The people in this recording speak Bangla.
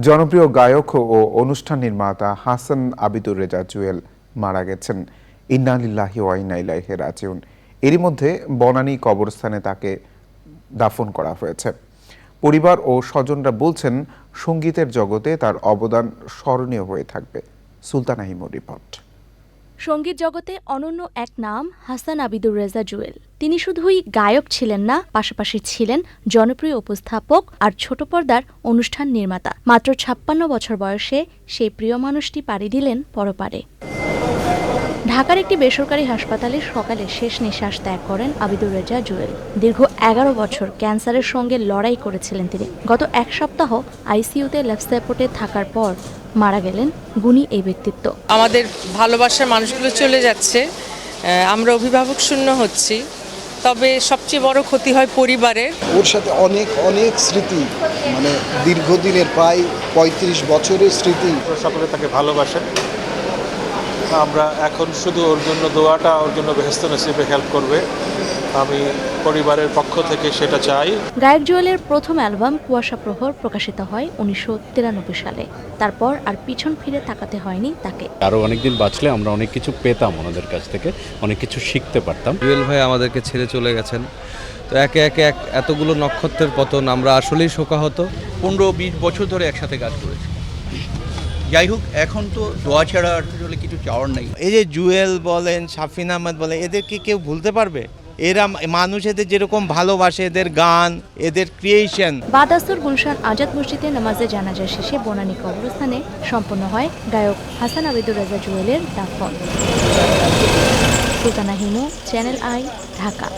জনপ্রিয় গায়ক ও অনুষ্ঠান নির্মাতা হাসান আবিদুর রেজা জুয়েল মারা গেছেন। ইন্নালিল্লাহি ওয়াইনাইলাহে রাজিউন। এরই মধ্যে বনানী কবরস্থানে তাকে দাফন করা হয়েছে। পরিবার ও স্বজনরা বলছেন, সঙ্গীতের জগতে তার অবদান স্মরণীয় হয়ে থাকবে। সুলতানাহিমুর রিপোর্ট। সংগীত জগতে অনন্য এক নাম হাসান আবিদুর রেজা জুয়েল। তিনি শুধুই গায়ক ছিলেন না, পাশাপাশি ছিলেন জনপ্রিয় উপস্থাপক আর ছোট পর্দার অনুষ্ঠান নির্মাতা। মাত্র ছাপ্পান্ন বছর বয়সে সেই প্রিয় মানুষটি পাড়ি দিলেন পরপারে। ঢাকার একটি বেসরকারি হাসপাতালে সকালে শেষ নিঃশ্বাস ত্যাগ করেন আবিদুর রেজা জুয়েল। দীর্ঘ এগারো বছর ক্যান্সারের সঙ্গে লড়াই করেছিলেন তিনি। গত এক সপ্তাহ আইসিইউতে লেফট সাপোর্টে থাকার পর মারা গেলেন গুণী এই ব্যক্তিত্ব। আমাদের ভালোবাসার মানুষগুলো চলে যাচ্ছে আমরা অভিভাবক শূন্য হচ্ছি। তবে সবচেয়ে বড় ক্ষতি হয় পরিবারের। ওর সাথে অনেক অনেক স্মৃতি মানে দীর্ঘদিনের প্রায় পঁয়ত্রিশ বছরের স্মৃতি। সকলে তাকে ভালোবাসেন আমরা এখন শুধু ওর জন্য দোয়াটা ওর জন্য বেহস্ত নসিবে হেল্প করবে। আমি পরিবারের পক্ষ থেকে সেটা চাই। গায়ক জুয়েলের প্রথম অ্যালবাম কুয়াশা প্রহর প্রকাশিত হয় উনিশশো তিরানব্বই সালে। তারপর আর পিছন ফিরে তাকাতে হয়নি তাকে। আরও অনেক দিন বাঁচলে আমরা অনেক কিছু পেতাম ওনাদের কাছ থেকে অনেক কিছু শিখতে পারতাম। জুয়েল ভাই আমাদেরকে ছেড়ে চলে গেছেন। তো একে একে এক এতগুলো নক্ষত্রের পতন আমরা আসলেই শোকাহত। পনেরো বিশ বছর ধরে একসাথে কাজ করেছি। যাই হোক এখন তো দোয়া ছাড়া আর আসলে কিছু চাওয়ার নেই। এই যে জুয়েল বলেন শাফিন আহমেদ বলেন এদেরকে কেউ ভুলতে পারবে? এরা মানুষ এদের যেরকম ভালোবাসে এদের গান এদের ক্রিয়েশন বাদাসুর গুলশান আজাদ মসজিদে নামাজে জানাজা শেষে বনানী কবরস্থানে সম্পন্ন হয় গায়ক হাসান আবিদুর রাজা জুয়েলের দাফন। Sultana Himu channel I Dhaka.